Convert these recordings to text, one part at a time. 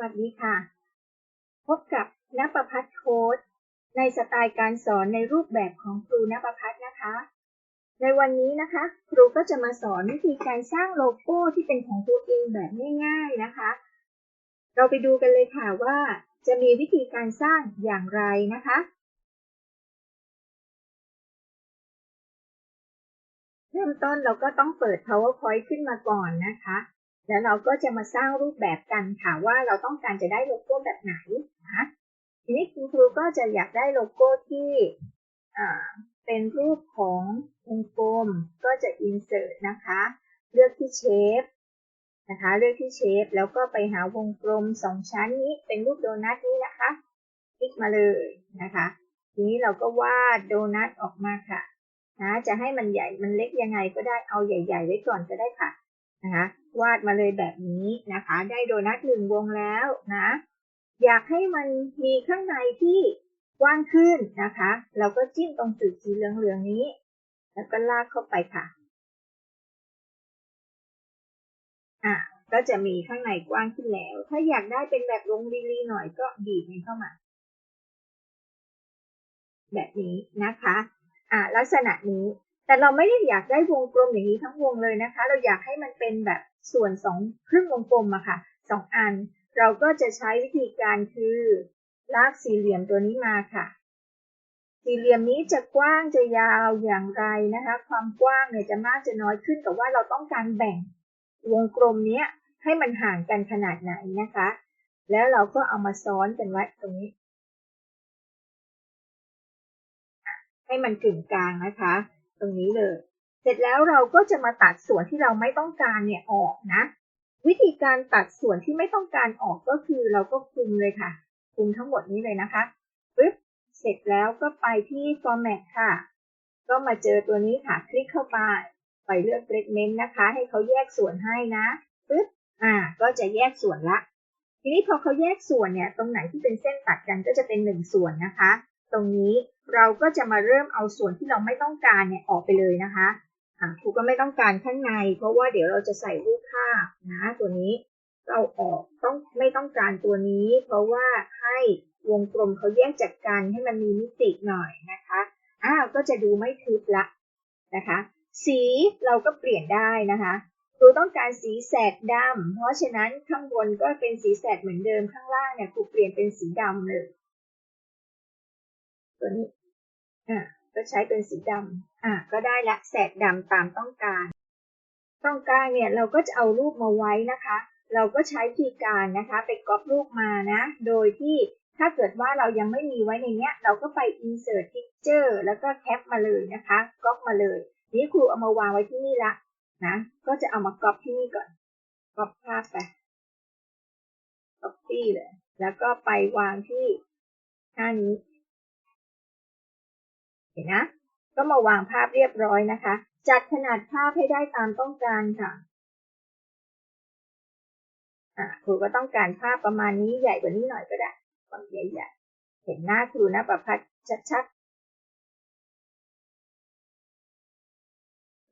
วัสดีค่ะ พบกับนประพัฒน์โค้ดในสไตล์การสอนในรูปแบบของครูนประพัฒน์นะคะ ในวันนี้นะคะ ครูก็จะมาสอนวิธีการสร้างโลโก้ที่เป็นของตัวเองแบบง่าย ๆนะคะ เราไปดูกันเลยค่ะว่า จะมีวิธีการสร้างอย่างไรนะคะเริ่มต้นเราก็ต้องเปิด PowerPoint ขึ้นมาก่อนนะคะ แล้วเราก็จะมาสร้างรูปแบบกันค่ะว่าเราต้องการจะได้โลโก้แบบไหนนะทีนี้คุณครูก็จะอยากได้โลโก้ที่เป็นรูปของวงกลมก็จะ insert นะคะ เลือกที่เชฟนะคะ เลือกที่เชฟแล้วก็ไปหาวงกลมสองชั้นนี้เป็นรูปโดนัทนี้นะคะคลิกมาเลยนะคะทีนี้เราก็วาดโดนัทออกมาค่ะนะจะให้มันใหญ่มันเล็กยังไงก็ได้เอาใหญ่ ๆ ไว้ก่อนก็ได้ค่ะ นะคะวาดมาเลยแบบนี้นะคะ ได้โดนัทหนึ่งวงแล้วนะ อยากให้มันมีข้างในที่กว้างขึ้นนะคะ เราก็จิ้มตรงจุดสีเหลืองๆนี้ แล้วก็ลากเข้าไปค่ะอะก็จะมีข้างในกว้างขึ้นแล้ว ถ้าอยากได้เป็นแบบลงลีๆหน่อยก็บีบมันเข้ามา แบบนี้นะคะ อ่าลักษณะนี้ แต่เราไม่ได้อยากได้วงกลมอย่างนี้ทั้งวงเลยนะคะ เราอยากให้มันเป็นแบบส่วนสองครึ่งวงกลมอะค่ะสองอัน เราก็จะใช้วิธีการคือลากสี่เหลี่ยมตัวนี้มาค่ะ สี่เหลี่ยมนี้จะกว้างจะยาวอย่างไรนะคะ ความกว้างเนี่ยจะมากจะน้อยขึ้นกับว่าเราต้องการแบ่งวงกลมเนี้ยให้มันห่างกันขนาดไหนนะคะ แล้วเราก็เอามาซ้อนกันไว้ตรงนี้ ให้มันกึ่งกลางนะคะ ตรงนี้เลย เสร็จแล้วเราก็จะมาตัดส่วนที่เราไม่ต้องการเนี่ยออกนะ วิธีการตัดส่วนที่ไม่ต้องการออกก็คือเราก็คุมเลยค่ะ คุมทั้งหมดนี้เลยนะคะปึ๊บเสร็จแล้วก็ไปที่ format ค่ะ ก็มาเจอตัวนี้ค่ะ คลิกเข้าไป ไปเลือก segment นะคะ ให้เขาแยกส่วนให้นะปึ๊บอ่า ก็จะแยกส่วนละ ทีนี้พอเขาแยกส่วนเนี่ย ตรงไหนที่เป็นเส้นตัดกันก็จะเป็นหนึ่งส่วนนะคะ ตรงนี้เราก็จะมาเริ่มเอาส่วนที่เราไม่ต้องการเนี่ยออกไปเลยนะคะครูก็ไม่ต้องการข้างใน เพราะว่าเดี๋ยวเราจะใส่รูปภาพนะตัวนี้เราออกต้องไม่ต้องการตัวนี้ เพราะว่าให้วงกลมเขาแยกจากกันให้มันมีมิติหน่อยนะคะอ้าวก็จะดูไม่ทึบละนะคะ สีเราก็เปลี่ยนได้นะคะครูต้องการสีแสดดำเพราะฉะนั้นข้างบนก็เป็นสีแสดเหมือนเดิมข้างล่างเนี่ยครูเปลี่ยนเป็นสีดำเลย ตัวนี้อ่าก็ใช้เป็นสีดำอ่าก็ได้ละแสกดำตามต้องการ ต้องการเนี่ยเราก็จะเอารูปมาไว้นะคะ เราก็ใช้ทีการนะคะ ไปก๊อปรูปมานะ โดยที่ถ้าเกิดว่าเรายังไม่มีไว้ในเนี้ย เราก็ไป insert picture แล้วก็แคปมาเลยนะคะก๊อปมาเลย นี้ครูเอามาวางไว้ที่นี่ละนะ ก็จะเอามาก๊อปที่นี่ก่อนก๊อปภาพไปก๊อปปี้เลย แล้วก็ไปวางที่หน้านี้ ห็นนะ ก็มาวางภาพเรียบร้อยนะคะ จัดขนาดภาพให้ได้ตามต้องการค่ะครูก็ต้องการภาพประมาณนี้ใหญ่กว่านี้หน่อยก็ได้ความใหญ่ๆ เห็นหน้าครูนะประพัดชัดๆ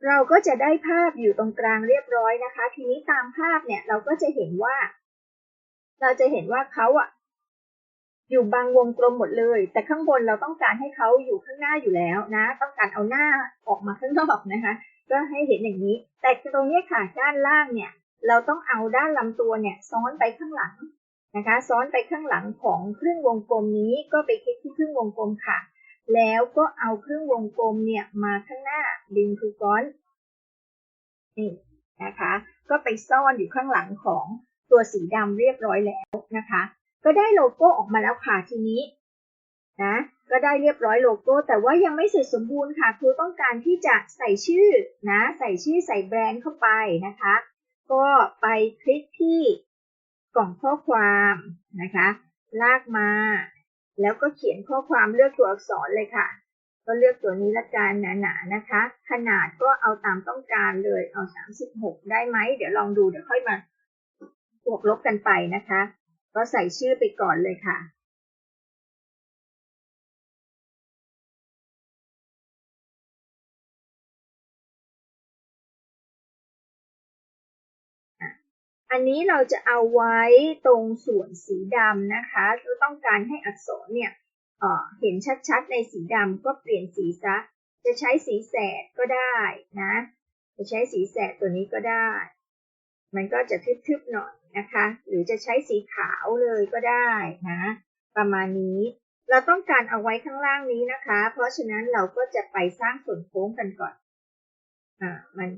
เราก็จะได้ภาพอยู่ตรงกลางเรียบร้อยนะคะ ทีนี้ตามภาพเนี่ยเราก็จะเห็นว่า เราจะเห็นว่าเขาอะ อยู่บางวงกลมหมดเลย แต่ข้างบนเราต้องการให้เขาอยู่ข้างหน้าอยู่แล้วนะ ต้องการเอาหน้าออกมาข้างนอกนะคะ ก็ให้เห็นอย่างนี้ แต่ตรงนี้ค่ะด้านล่างเนี่ย เราต้องเอาด้านลำตัวเนี่ยซ้อนไปข้างหลังนะคะ ซ้อนไปข้างหลังของครึ่งวงกลมนี้ก็ไปคลิกที่ครึ่งวงกลมค่ะ แล้วก็เอาครึ่งวงกลมเนี่ยมาข้างหน้าดึงทูก้อนนี่นะคะ ก็ไปซ่อนอยู่ข้างหลังของตัวสีดำเรียบร้อยแล้วนะคะ ก็ได้โลโก้ออกมาแล้วค่ะทีนี้นะก็ได้เรียบร้อยโลโก้ แต่ว่ายังไม่เสร็จสมบูรณ์ค่ะครูต้องการที่จะใส่ชื่อนะใส่ชื่อใส่แบรนด์เข้าไปนะคะ ก็ไปคลิกที่กล่องข้อความนะคะ ลากมา แล้วก็เขียนข้อความเลือกตัวอักษรเลยค่ะ ก็เลือกตัวนี้ละกันหนาๆนะคะ ขนาดก็เอาตามต้องการเลยเอา 36 ได้ไหมเดี๋ยวลองดูเดี๋ยวค่อยมาบวกลบกันไปนะคะ ก็ใส่ชื่อไปก่อนเลยค่ะอันนี้เราจะเอาไว้ตรงส่วนสีดำนะคะเราต้องการให้อักษรเนี่ยเเห็นชัดๆในสีดำก็เปลี่ยนสีซะ จะใช้สีแสดก็ได้นะ จะใช้สีแสดตัวนี้ก็ได้ มันก็จะทึบๆหน่อยนะคะ หรือจะใช้สีขาวเลยก็ได้นะ ประมาณนี้ เราต้องการเอาไว้ข้างล่างนี้นะคะ เพราะฉะนั้นเราก็จะไปสร้างส่วนโค้งกันก่อน อ่า มัน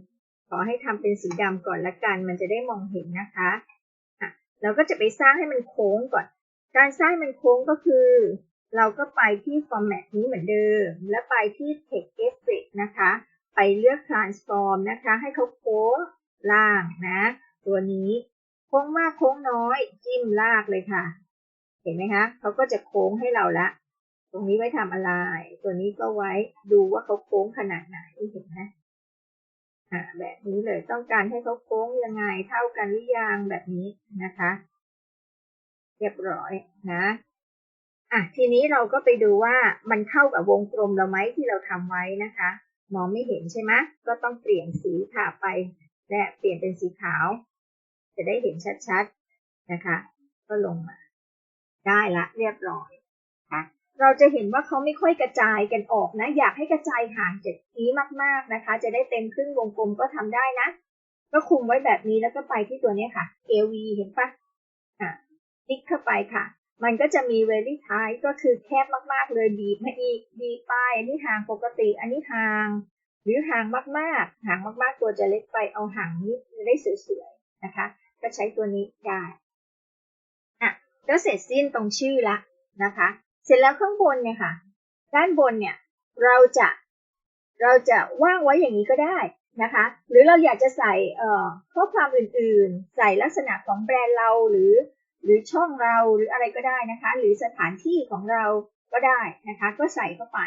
ขอให้ทำเป็นสีดำก่อนละกัน มันจะได้มองเห็นนะคะอะเราก็จะไปสร้างให้มันโค้งก่อน การสร้างมันโค้งก็คือ เราก็ไปที่ format นี้เหมือนเดิม แล้วไปที่ text effect นะคะ ไปเลือก transform นะคะ ให้เขาโค้ง ล่างนะ ตัวนี้โค้งมากโค้งน้อย จิ้มลากเลยค่ะ เห็นไหมคะเขาก็จะโค้งให้เราละ ตรงนี้ไว้ทำอะไร ตัวนี้ก็ไว้ดูว่าเขาโค้งขนาดไหนเห็นไหมอ่าแบบนี้เลยต้องการให้เขาโค้งยังไงเท่ากันหรือยังแบบนี้นะคะ เรียบร้อยนะอะทีนี้เราก็ไปดูว่ามันเข้ากับวงกลมเราไหมที่เราทำไว้นะคะ มองไม่เห็นใช่ไหมก็ต้องเปลี่ยนสีค่ะไป และเปลี่ยนเป็นสีขาว จะได้เห็นชัดๆนะคะ ก็ลงมา ได้ละเรียบร้อยค่ะเราจะเห็นว่าเขาไม่ค่อยกระจายกันออกนะ อยากให้กระจายห่างจากนี้มากๆนะคะ จะได้เต็มครึ่งวงกลมก็ทำได้นะ ก็คุมไว้แบบนี้แล้วก็ไปที่ตัวนี้ค่ะ AV เห็นปะอะคลิกเข้าไปค่ะ มันก็จะมี very tight ก็คือแคบมากๆเลยบีบมาอีกบีบไปอันนี้ห่างปกติ อันนี้ห่าง หรือห่างมากๆ ห่างมากๆ ตัวจะเล็กไปเอาห่างนี้ได้สวยๆนะคะ ก็ใช้ตัวนี้ได้อะก็เสร็จสิ้นตรงชื่อละนะคะ เสร็จแล้วข้างบนเนี่ยค่ะ ด้านบนเนี่ยเราจะเราจะว่างไว้อย่างนี้ก็ได้นะคะ หรือเราอยากจะใส่เอ่อข้อความอื่นๆ ใส่ลักษณะของแบรนด์เราหรือ หรือช่องเราหรืออะไรก็ได้นะคะ หรือสถานที่ของเราก็ได้นะคะ ก็ใส่เข้าไป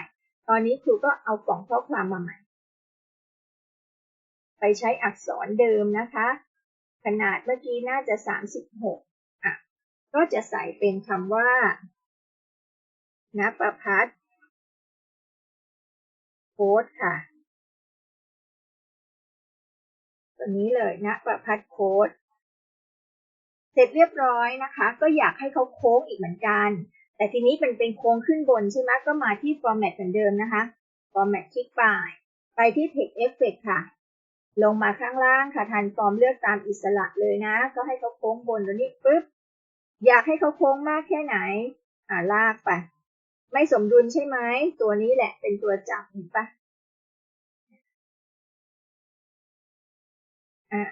ตอนนี้ครูก็เอากล่องข้อความมาใหม่ ไปใช้อักษรเดิมนะคะ ขนาดเมื่อกี้น่าจะ 36อะก็จะใส่เป็นคำว่าณประพัฒโค้ดค่ะ ตัวนี้เลยณประพัฒโค้ดเสร็จเรียบร้อยนะคะ ก็อยากให้เขาโค้งอีกเหมือนกัน แต่ทีนี้เป็นเป็นโค้งขึ้นบนใช่ไหมก็มาที่ format เหมือนเดิมนะคะ format คลิกไป ไปที่ text effect ค่ะ ลงมาข้างล่างค่ะทันฟอร์มเลือกตามอิสระเลยนะ ก็ให้เขาโค้งบนแล้วนี่ปุ๊บ อยากให้เขาโค้งมากแค่ไหน อ่าลากไป ไม่สมดุลใช่ไหม ตัวนี้แหละเป็นตัวจับเห็นปะอ่า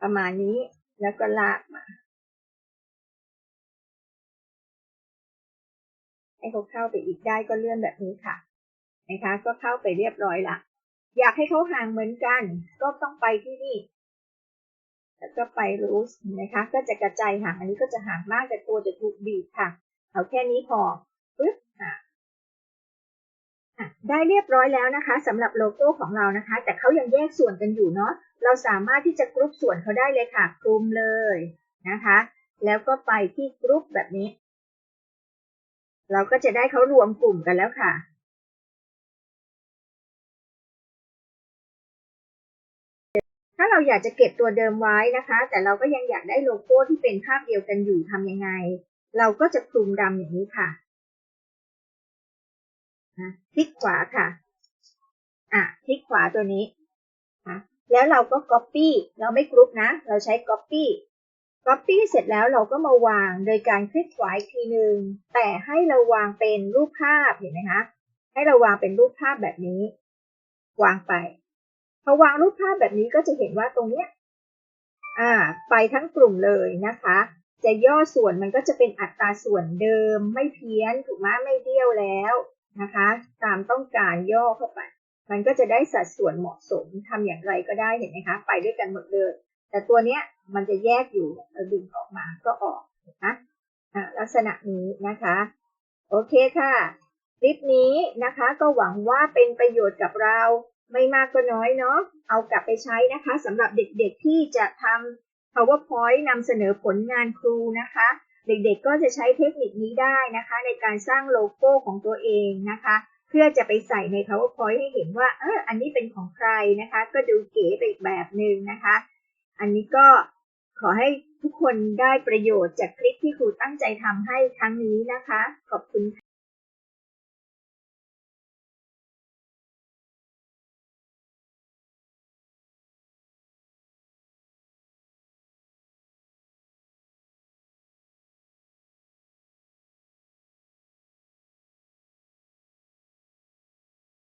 ประมาณนี้แล้วก็ลากมา ให้เขาเข้าไปอีกได้ก็เลื่อนแบบนี้ค่ะนะคะก็เข้าไปเรียบร้อยละ อยากให้เขาห่างเหมือนกัน ก็ต้องไปที่นี่แล้วก็ไปรูสนะคะ ก็จะกระจายห่างอันนี้ก็จะห่างมากแต่ตัวจะถูกบีบค่ะ เอาแค่นี้พอปึ๊บอะได้เรียบร้อยแล้วนะคะสำหรับโลโก้ของเรานะคะ แต่เขายังแยกส่วนกันอยู่เนาะเราสามารถที่จะกรุ๊ปส่วนเขาได้เลยค่ะกลุ่มเลยนะคะ แล้วก็ไปที่กรุ๊ปแบบนี้ เราก็จะได้เขารวมกลุ่มกันแล้วค่ะ ถ้าเราอยากจะเก็บตัวเดิมไว้นะคะ แต่เราก็ยังอยากได้โลโก้ที่เป็นภาพเดียวกันอยู่ทำยังไง เราก็จะคลุมดำอย่างนี้ค่ะคลิกขวาค่ะ อะคลิกขวาตัวนี้นะแล้วเราก็ copy เราไม่กรุ๊ปนะ เราใช้ copy copy เสร็จแล้วเราก็มาวางโดยการคลิกขวาอีกทีหนึ่งแต่ให้เราวางเป็นรูปภาพเห็นไหมคะให้เราวางเป็นรูปภาพแบบนี้ วางไป พอวางรูปภาพแบบนี้ก็จะเห็นว่าตรงเนี้ยอ่าไปทั้งกลุ่มเลยนะคะ จะย่อส่วนมันก็จะเป็นอัตราส่วนเดิมไม่เพี้ยนถูกไหมไม่เบี้ยวแล้วนะคะ ตามต้องการย่อเข้าไป มันก็จะได้สัดส่วนเหมาะสมทำอย่างไรก็ได้เห็นไหมคะ ไปด้วยกันหมดเลยแต่ตัวเนี้ยมันจะแยกอยู่เราดึงออกมาก็ออกนะลักษณะนี้นะคะ โอเคค่ะ คลิปนี้นะคะก็หวังว่าเป็นประโยชน์กับเรา ไม่มากก็น้อยเนาะเอากลับไปใช้นะคะสำหรับเด็กๆที่จะทำ PowerPoint นำเสนอผลงานครูนะคะ เด็กๆก็จะใช้เทคนิคนี้ได้นะคะ ในการสร้างโลโก้ของตัวเองนะคะ เพื่อจะไปใส่ใน PowerPoint ให้เห็นว่าเอออันนี้เป็นของใครนะคะ ก็ดูเก๋ไปอีกแบบหนึ่งนะคะ อันนี้ก็ขอให้ทุกคนได้ประโยชน์จากคลิปที่ครูตั้งใจทำให้ครั้งนี้นะคะ ขอบคุณค่ะ